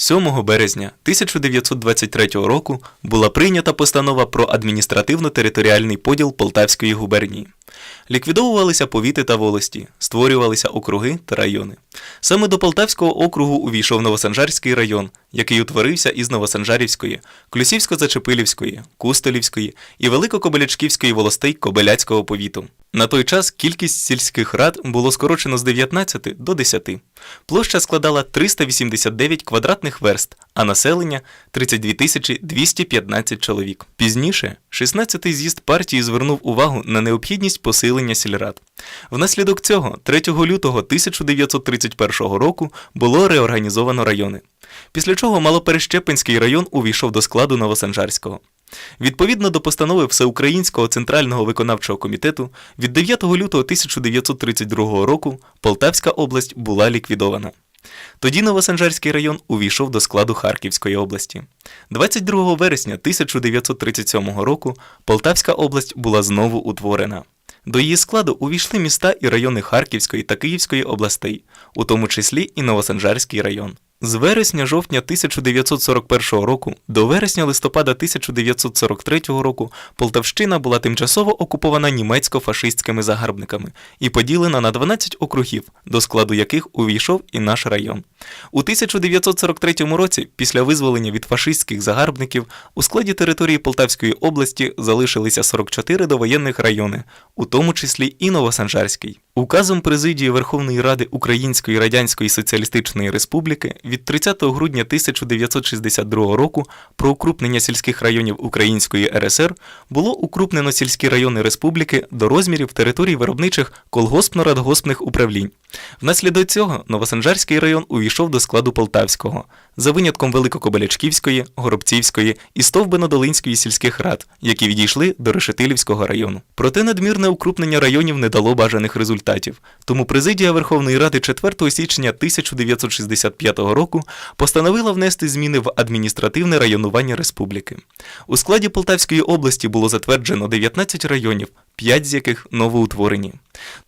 7 березня 1923 року була прийнята постанова про адміністративно-територіальний поділ Полтавської губернії. Ліквідовувалися повіти та волості, створювалися округи та райони. Саме до Полтавського округу увійшов Новосанжарський район, який утворився із Новосанжарівської, Клюсівсько-Зачепилівської, Кустолівської і Великокобелячківської волостей Кобеляцького повіту. На той час кількість сільських рад було скорочено з 19 до 10. Площа складала 389 квадратних верст, а населення 32 215 чоловік. Пізніше 16-й з'їзд партії звернув увагу на необхідність посилення сільрад. Внаслідок цього 3 лютого 1931 року було реорганізовано райони. Після чого Малоперещепинський район увійшов до складу Новосанжарського. Відповідно до постанови Всеукраїнського центрального виконавчого комітету від 9 лютого 1932 року Полтавська область була ліквідована. Тоді Новосанжарський район увійшов до складу Харківської області. 22 вересня 1937 року Полтавська область була знову утворена. До її складу увійшли міста і райони Харківської та Київської областей, у тому числі і Новосанжарський район. З вересня-жовтня 1941 року до вересня-листопада 1943 року Полтавщина була тимчасово окупована німецько-фашистськими загарбниками і поділена на 12 округів, до складу яких увійшов і наш район. У 1943 році, після визволення від фашистських загарбників, у складі території Полтавської області залишилися 44 довоєнних райони, у тому числі і Новосанжарський. Указом Президії Верховної Ради Української Радянської Соціалістичної Республіки від 30 грудня 1962 року про укрупнення сільських районів Української РСР було укрупнено сільські райони республіки до розмірів територій виробничих колгоспно-радгоспних управлінь. Внаслідок цього Новосанжарський район увійшов до складу Полтавського, за винятком Великокобелячківської, Горобцівської і Стовбино-Долинської сільських рад, які відійшли до Решетилівського району. Проте надмірне укрупнення районів не дало бажаних результатів. Тому президія Верховної Ради 4 січня 1965 року постановила внести зміни в адміністративне районування республіки. У складі Полтавської області було затверджено 19 районів, 5 з яких новоутворені.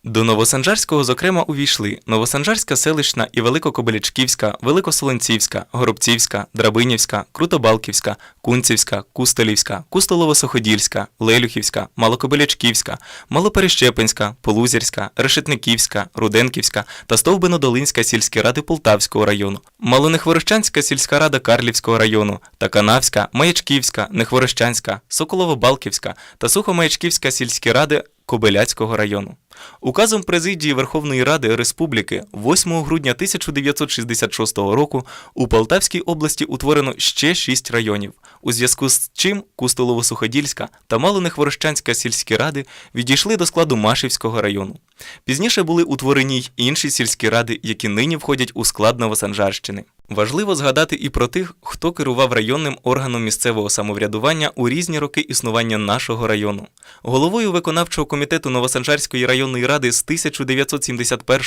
До Новосанжарського, зокрема, увійшли Новосанжарська селищна і Великокобелячківська, Великосолонцівська, Горобцівська, Драбинівська, Крутобалківська, Кунцівська, Кустолівська, Кустолово-Суходільська, Лелюхівська, Малокобелячківська, Малоперещепинська, Полузірська, Решетниківська, Руденківська та Стовбино-Долинська сільські ради Полтавського району, Малонехворощанська сільська рада Карлівського району та Канавська, Маячківська, Нехворощанська, Соколово-Балківська та Сухомаячківська сільські ради Кобиляцького району. Указом Президії Верховної Ради Республіки 8 грудня 1966 року у Полтавській області утворено ще шість районів, у зв'язку з чим Кустолово-Суходільська та Малонехворощанська сільські ради відійшли до складу Машівського району. Пізніше були утворені й інші сільські ради, які нині входять у склад Новосанжарщини. Важливо згадати і про тих, хто керував районним органом місцевого самоврядування у різні роки існування нашого району. Головою виконавчого комітету Новосанжарської районної ради з 1971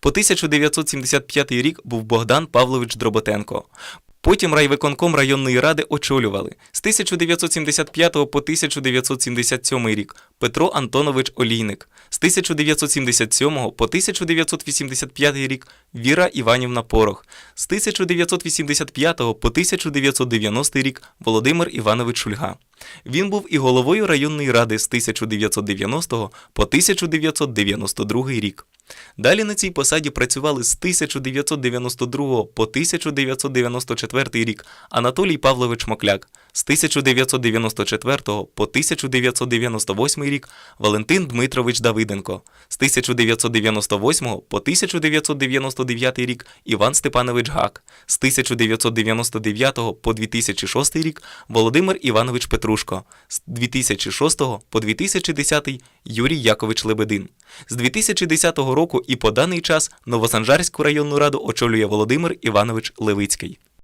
по 1975 рік був Богдан Павлович Дроботенко. Потім райвиконком районної ради очолювали. З 1975 по 1977 рік Петро Антонович Олійник, з 1977 по 1985 рік Віра Іванівна Порох, з 1985 по 1990 рік Володимир Іванович Шульга. Він був і головою районної ради з 1990 по 1992 рік. Далі на цій посаді працювали з 1992 по 1994 рік Анатолій Павлович Мокляк, з 1994 по 1998 рік Валентин Дмитрович Давиденко, з 1998 по 1999 рік Іван Степанович Гак, з 1999 по 2006 рік Володимир Іванович Петрушко, з 2006 по 2010 Юрій Якович Лебедин. З 2010 року і по даний час Новосанжарську районну раду очолює Володимир Іванович Левицький.